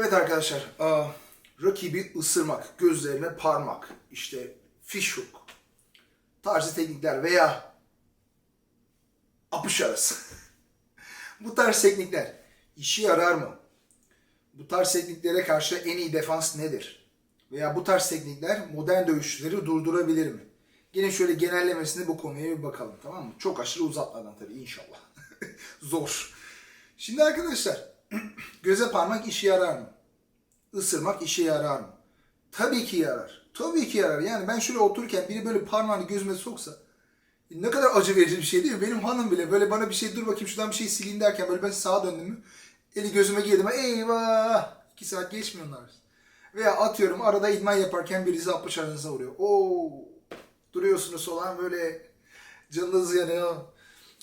Evet arkadaşlar, rakibi ısırmak, gözlerine parmak, işte fish hook tarzı teknikler veya apış arası. Bu tarz teknikler işe yarar mı? Bu tarz tekniklere karşı en iyi defans nedir? Veya bu tarz teknikler modern dövüşçüleri durdurabilir mi? Yine şöyle genellemesine bu konuya bir bakalım tamam mı? Çok aşırı uzatmadan tabii inşallah. Zor. Şimdi arkadaşlar göze parmak işe yarar mı? Isırmak işe yarar mı? Tabii ki yarar. Tabii ki yarar. Yani ben şöyle otururken biri böyle parmağını gözüme soksa e, ne kadar acı verici bir şey değil mi? Benim hanım bile böyle bana bir şey dur bakayım şuradan bir şey sileyim derken böyle ben sağa döndüm mü eli gözüme girdi mi eyvah iki saat geçmiyor onlar. Veya atıyorum arada idman yaparken birisi apış aranıza vuruyor. Oo duruyorsunuz olan böyle canınız yanıyor.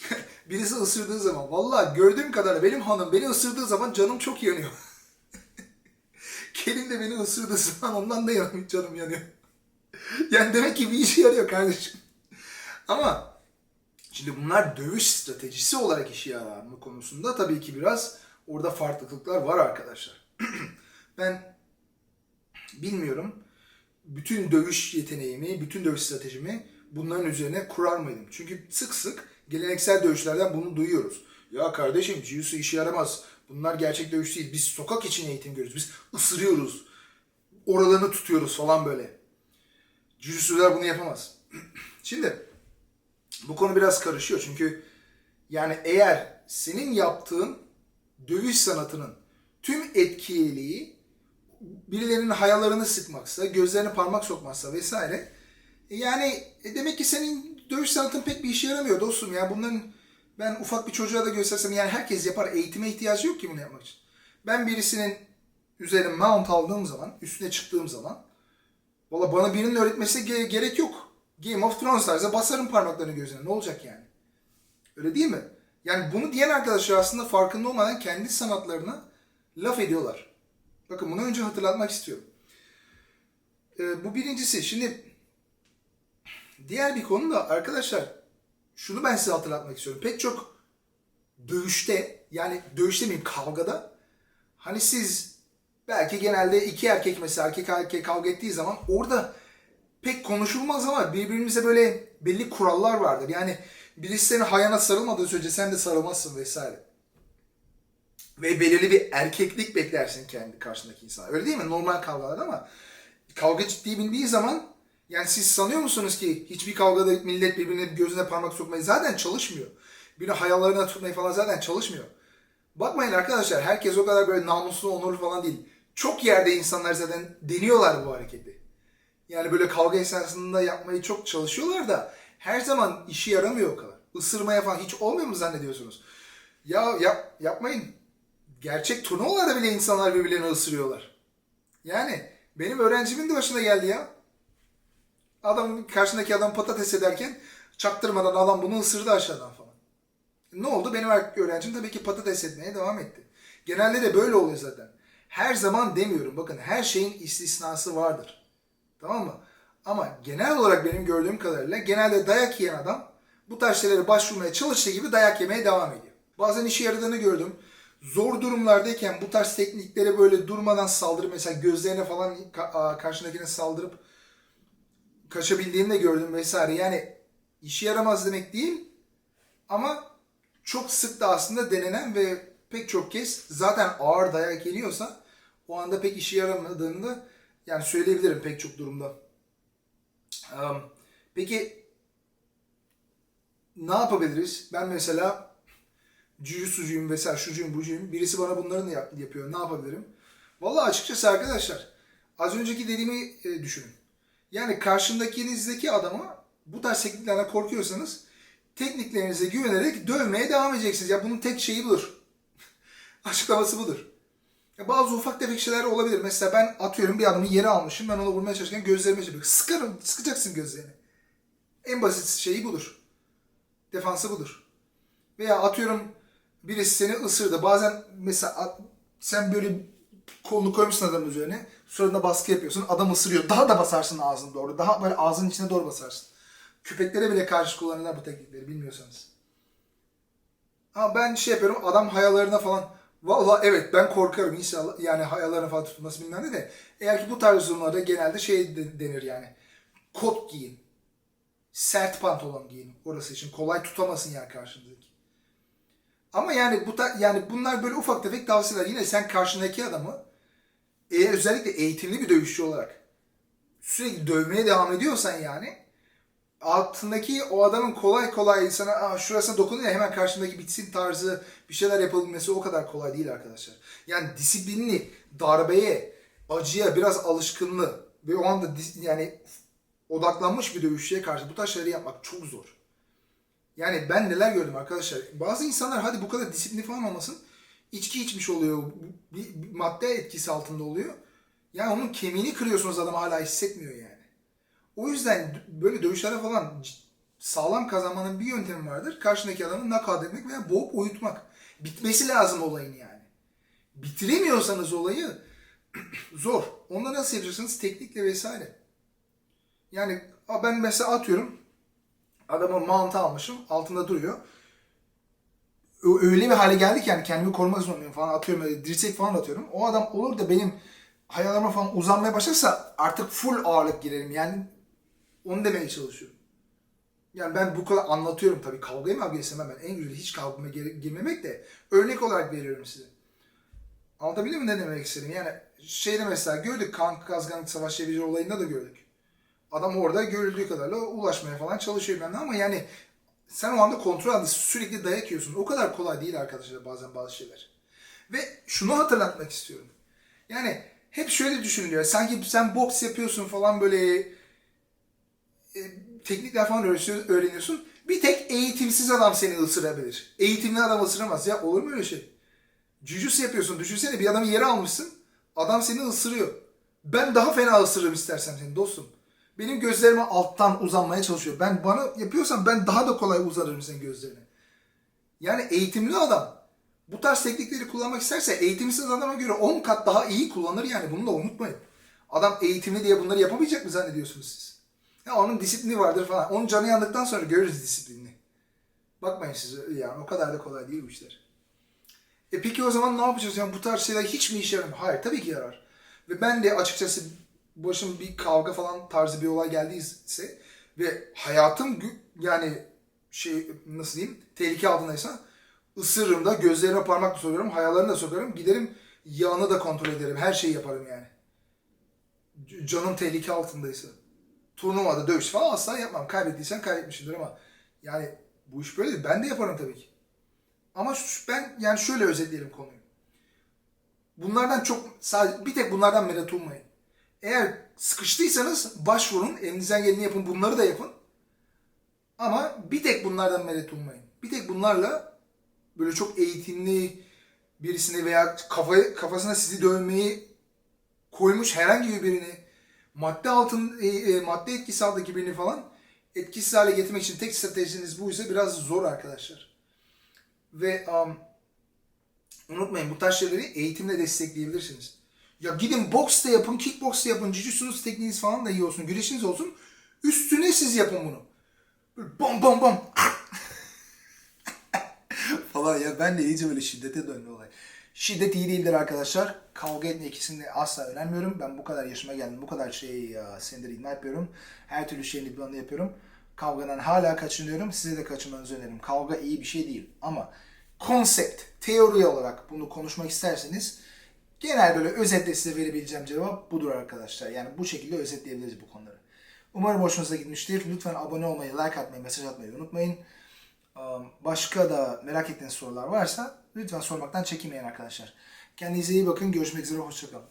birisi ısırdığı zaman vallahi gördüğüm kadarıyla benim hanım beni ısırdığı zaman canım çok yanıyor. Kerim de beni ısırdığı zaman ondan da yanıyor, canım yanıyor. Yani demek ki bir işe yarıyor kardeşim. Ama şimdi bunlar dövüş stratejisi olarak işe yarar konusunda tabii ki biraz orada farklılıklar var arkadaşlar. ben bilmiyorum bütün dövüş yeteneğimi, bütün dövüş stratejimi bunların üzerine kurar mıydım? Çünkü sık sık geleneksel dövüşlerden bunu duyuyoruz. Ya kardeşim jiu-jitsu işe yaramaz. Bunlar gerçek dövüş değil. Biz sokak için eğitim görüyoruz. Biz ısırıyoruz. Oralarını tutuyoruz falan böyle. Jiu-jitsu'lar bunu yapamaz. Şimdi bu konu biraz karışıyor çünkü yani eğer senin yaptığın dövüş sanatının tüm etkiliği birilerinin hayalarını sıkmaksa, gözlerine parmak sokmazsa vesaire e yani e demek ki senin dövüş sanatın pek bir işe yaramıyor dostum ya. Bunların ben ufak bir çocuğa da göstersem yani herkes yapar. Eğitime ihtiyacı yok ki bunu yapmak için. Ben birisinin üzerine mount aldığım zaman, üstüne çıktığım zaman valla bana birinin öğretmesi ge- gerek yok. Game of Thrones tarzı basarım parmaklarını gözüne. Ne olacak yani? Öyle değil mi? Yani bunu diyen arkadaşlar aslında farkında olmadan kendi sanatlarına laf ediyorlar. Bakın bunu önce hatırlatmak istiyorum. Ee, bu birincisi. Şimdi diğer bir konu da arkadaşlar şunu ben size hatırlatmak istiyorum. Pek çok dövüşte yani dövüş demeyeyim kavgada hani siz belki genelde iki erkek mesela erkek erkek kavga ettiği zaman orada pek konuşulmaz ama birbirimize böyle belli kurallar vardır. Yani birisi senin hayana sarılmadığı sürece sen de sarılmazsın vesaire. Ve belirli bir erkeklik beklersin kendi karşındaki insana. Öyle değil mi? Normal kavgalarda ama kavga ciddi bindiği zaman yani siz sanıyor musunuz ki hiçbir kavgada millet birbirine gözüne parmak sokmayı zaten çalışmıyor. Birine hayallarına tutmayı falan zaten çalışmıyor. Bakmayın arkadaşlar herkes o kadar böyle namuslu, onurlu falan değil. Çok yerde insanlar zaten deniyorlar bu hareketi. Yani böyle kavga esnasında yapmayı çok çalışıyorlar da her zaman işi yaramıyor o kadar. Isırmaya falan hiç olmuyor mu zannediyorsunuz? Ya yap, yapmayın. Gerçek turnuvalarda bile insanlar birbirlerini ısırıyorlar. Yani benim öğrencimin de başına geldi ya. Adam karşındaki adam patates ederken çaktırmadan adam bunu ısırdı aşağıdan falan. Ne oldu? Benim erkek öğrencim tabii ki patates etmeye devam etti. Genelde de böyle oluyor zaten. Her zaman demiyorum. Bakın her şeyin istisnası vardır. Tamam mı? Ama genel olarak benim gördüğüm kadarıyla genelde dayak yiyen adam bu tarz şeylere başvurmaya çalıştığı gibi dayak yemeye devam ediyor. Bazen işe yaradığını gördüm. Zor durumlardayken bu tarz tekniklere böyle durmadan saldırıp mesela gözlerine falan ka- karşındakine saldırıp kaçabildiğini de gördüm vesaire. Yani işe yaramaz demek değil ama çok sık da aslında denenen ve pek çok kez zaten ağır dayak geliyorsa o anda pek işe yaramadığını da yani söyleyebilirim pek çok durumda. Um, peki ne yapabiliriz? Ben mesela jiu-jitsucuyum vesaire şucuyum bucuyum. Birisi bana bunları yap- yapıyor. Ne yapabilirim? Vallahi açıkçası arkadaşlar az önceki dediğimi e, düşünün. Yani karşındakinizdeki adama bu tarz tekniklerden korkuyorsanız tekniklerinize güvenerek dövmeye devam edeceksiniz. Ya bunun tek şeyi budur. Açıklaması budur. Ya bazı ufak tefek şeyler olabilir. Mesela ben atıyorum bir adamı yere almışım. Ben onu vurmaya çalışırken gözlerime çarpıyor. Sıkarım, sıkacaksın gözlerini. En basit şeyi budur. Defansı budur. Veya atıyorum birisi seni ısırdı. Bazen mesela sen böyle kolunu koymuşsun adamın üzerine. Suratına baskı yapıyorsun. Adam ısırıyor. Daha da basarsın ağzına doğru. Daha böyle ağzının içine doğru basarsın. Köpeklere bile karşı kullanırlar bu teknikleri bilmiyorsanız. Ama ben şey yapıyorum adam hayalarına falan Valla evet ben korkarım inşallah yani hayaların falan tutulması bilmem ne de eğer ki bu tarz durumlarda genelde şey de- denir yani kot giyin. Sert pantolon giyin orası için kolay tutamasın yani karşındaki. Ama yani bu ta- yani bunlar böyle ufak tefek tavsiyeler. Yine sen karşındaki adamı eğer özellikle eğitimli bir dövüşçü olarak sürekli dövmeye devam ediyorsan yani altındaki o adamın kolay kolay sana şurasına dokunuyor hemen karşındaki bitsin tarzı bir şeyler yapabilmesi o kadar kolay değil arkadaşlar. Yani disiplinli, darbeye, acıya biraz alışkınlığı ve o anda yani odaklanmış bir dövüşçüye karşı bu tarz şeyleri yapmak çok zor. Yani ben neler gördüm arkadaşlar. Bazı insanlar hadi bu kadar disiplinli falan olmasın. İçki içmiş oluyor. Bir, bir madde etkisi altında oluyor. Yani onun kemiğini kırıyorsunuz adam hala hissetmiyor yani. O yüzden böyle dövüşlerde falan sağlam kazanmanın bir yöntemi vardır. Karşındaki adamı knockout etmek veya boğup uyutmak. Bitmesi lazım olayın yani. Bitiremiyorsanız olayı zor. Onu nasıl yapacaksınız? Teknikle vesaire. Yani ben mesela atıyorum adamı mount almışım altında duruyor. Öyle bir hale geldik ki yani kendimi korumak zorundayım falan atıyorum böyle dirsek falan atıyorum. O adam olur da benim hayalarıma falan uzanmaya başlarsa artık full ağırlık girerim. Yani onu demeye çalışıyorum. Yani ben bu kadar anlatıyorum tabii. Kavgaya mı istemem ben. En güzeli hiç kavgama gir- girmemek de örnek olarak veriyorum size. Anlatabildim mi ne demek istedim? Yani şeyde mesela gördük kan kazganlık savaş çevirici olayında da gördük. Adam orada görüldüğü kadarıyla ulaşmaya falan çalışıyor benden ama yani sen o anda kontrol altında sürekli dayak yiyorsun. O kadar kolay değil arkadaşlar bazen bazı şeyler. Ve şunu hatırlatmak istiyorum. Yani hep şöyle düşünülüyor. Sanki sen boks yapıyorsun falan böyle e, teknikler falan öğreniyorsun-. Bir tek eğitimsiz adam seni ısırabilir. Eğitimli adam ısıramaz ya. Olur mu öyle şey? Cücüs yapıyorsun. Düşünsene bir adamı yere almışsın. Adam seni ısırıyor. Ben daha fena ısırırım istersen seni dostum. Benim gözlerime alttan uzanmaya çalışıyor. Ben bana yapıyorsan ben daha da kolay uzanırım senin gözlerine. Yani eğitimli adam bu tarz teknikleri kullanmak isterse eğitimsiz adama göre 10 kat daha iyi kullanır yani bunu da unutmayın. Adam eğitimli diye bunları yapamayacak mı zannediyorsunuz siz? Ya onun disiplini vardır falan. Onun canı yandıktan sonra görürüz disiplinini. Bakmayın siz yani o kadar da kolay değil bu işler. E peki o zaman ne yapacağız? Yani bu tarz şeyler hiç mi işe yaramıyor? Hayır tabii ki yarar. Ve ben de açıkçası başım bir kavga falan tarzı bir olay geldiyse ve hayatım yani şey nasıl diyeyim tehlike altındaysa ısırırım da gözlerime parmakla sokarım, hayalarını da sokarım, giderim yağını da kontrol ederim, her şeyi yaparım yani. Canım tehlike altındaysa. Turnuvada dövüş falan asla yapmam. Kaybettiysen kaybetmişsindir ama yani bu iş böyle değil. Ben de yaparım tabii ki. Ama ben yani şöyle özetleyelim konuyu. Bunlardan çok sadece bir tek bunlardan medet ummayın. Eğer sıkıştıysanız başvurun, elinizden geleni yapın, bunları da yapın. Ama bir tek bunlardan medet ummayın. Bir tek bunlarla böyle çok eğitimli birisini veya kafa, kafasına sizi dövmeyi koymuş herhangi birini madde altın e, e, madde etkisi altındaki birini falan etkisiz hale getirmek için tek stratejiniz bu ise biraz zor arkadaşlar. Ve um, unutmayın bu tarz şeyleri eğitimle destekleyebilirsiniz. Ya gidin boks da yapın, kickboks da yapın, jujutsu tekniğiniz falan da iyi olsun, güreşiniz olsun. Üstüne siz yapın bunu. Böyle bom bom bom. falan ya ben de iyice böyle şiddete döndü olay. Şiddet iyi değildir arkadaşlar. Kavga etme ikisini asla önermiyorum. Ben bu kadar yaşıma geldim. Bu kadar şeyi ya, senedir ikna yapıyorum. Her türlü şeyin planını yapıyorum. Kavgadan hala kaçınıyorum. Size de kaçınmanızı öneririm. Kavga iyi bir şey değil. Ama konsept, teori olarak bunu konuşmak isterseniz genel böyle özetle size verebileceğim cevap budur arkadaşlar. Yani bu şekilde özetleyebiliriz bu konuları. Umarım hoşunuza gitmiştir. Lütfen abone olmayı, like atmayı, mesaj atmayı unutmayın. Başka da merak ettiğiniz sorular varsa lütfen sormaktan çekinmeyin arkadaşlar. Kendinize iyi bakın. Görüşmek üzere. Hoşçakalın.